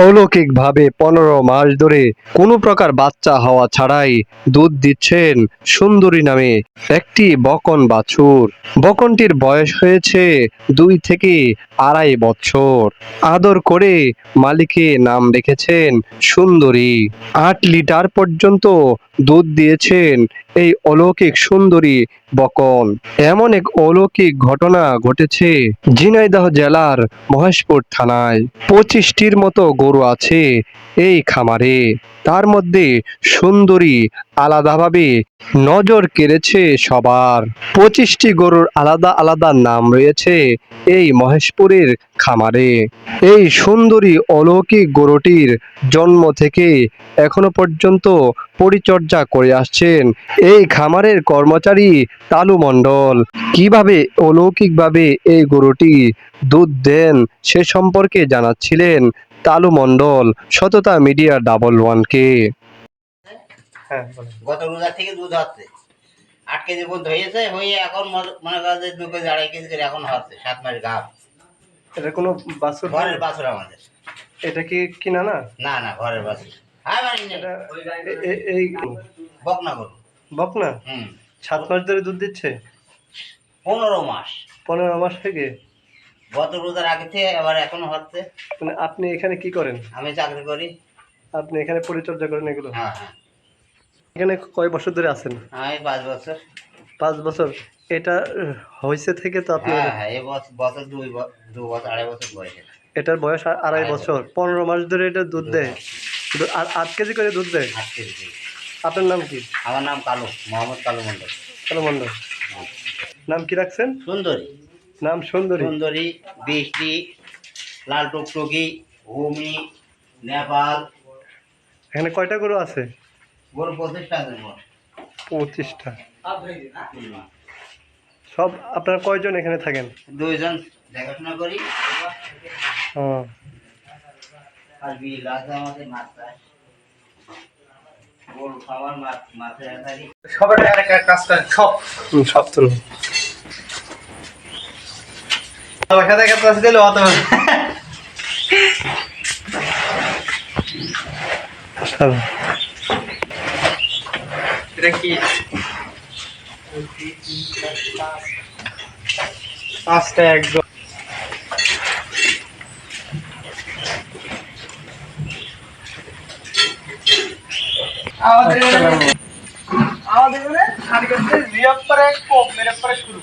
অলৌকিকভাবে পনেরো মাস ধরে কোনো প্রকার বাচ্চা হওয়া ছাড়াই দুধ দিচ্ছেন সুন্দরী নামে একটি বকন বাছুর। বকনটির বয়স হয়েছে দুই থেকে আড়াই বছর। আদর করে মালিকে নাম রেখেছেন সুন্দরী। আট লিটার পর্যন্ত দুধ দিয়েছেন এই অলৌকিক সুন্দরী বকল। এমন এক অলৌকিক ঘটনা ঘটেছে ঝিনাইদহ জেলার মহেশপুর থানায়। পঁচিশটির মতো গরু আছে এই খামারে। তার মধ্যে সুন্দরী আলাদাভাবে নজর কেড়েছে সবার। পঁচিশটি গরুর আলাদা আলাদা নাম রয়েছে এই মহেশপুরের খামারে। এই সুন্দরী অলৌকিক গরুটির জন্ম থেকে এখনও পর্যন্ত পরিচর্যা করে আসছেন এই খামারের কর্মচারী তালু মণ্ডল। কীভাবে অলৌকিকভাবে এই গরুটি দুধ দেন সে সম্পর্কে জানাচ্ছিলেন তালু মণ্ডল, সততা মিডিয়া ডাবল ওয়ানকে। গত রোজা থেকে দুধ হচ্ছে আট কেজি পর্যন্ত হয়েছে হয়ে এখন মনে- মনে করা যায় দু কেজি আড়াই কেজি করে এখন হচ্ছে সাত মাস গাভ এটা কোনো বাছুর ঘরের বাছুর আমাদের। এটা কি কিনা না? না না ঘরের বাছুর। হ্যাঁ বাড়ি এই বকনা গরু। বক না হুম। সাত মাস ধরে দুধ দিচ্ছে? পনেরো মাস। পনেরো মাস থেকে? গত রোজার আগে থেকে এবার এখনও হচ্ছে মানে আপনি এখানে কি করেন? আমি চাকরি করি। আপনি এখানে পরিচর্যা করেন এগুলো? হ্যাঁ হ্যাঁ। এখানে কয় বছর ধরে আছেন? আমি পাঁচ বছর। পাঁচ বছর। এটা হয়েছে থেকে তো আপনি হ্যাঁ হ্যাঁ বছর দুই দু বছর আড়াই বছর বয়সে। এটার বয়স আড়াই বছর। পনেরো মাস ধরে এটা দুধ দেয়। আর আট কেজি করে দুধ দেয়? আপনার নাম কি? আমার নাম কালু মোহাম্মদ কালু মন্ডল কালো মন্ডল হ্যাঁ। নাম কি রাখছেন? সুন্দরী। নাম সুন্দরী। সুন্দরী বৃষ্টি লাল টুকটুকি ভূমি নেপাল। এখানে কয়টা গরু আছে? গরু পঁচিশটা সব আপনারা কয়জন এখানে থাকেন? দুইজন দেখাশোনা করি। ও, আর বিল আছে আমাদের মাছ চাষ। গরু খাবার মাছ মাছের আধারি সবার একটা কাজ করেন সব। সব তো পয়সা থেকে কাজ দিলে অত। এটা কি? পাঁচটা একদম। আমাদের আমাদের রিয়াপ পরে কোপ মেরে পরে শুরু।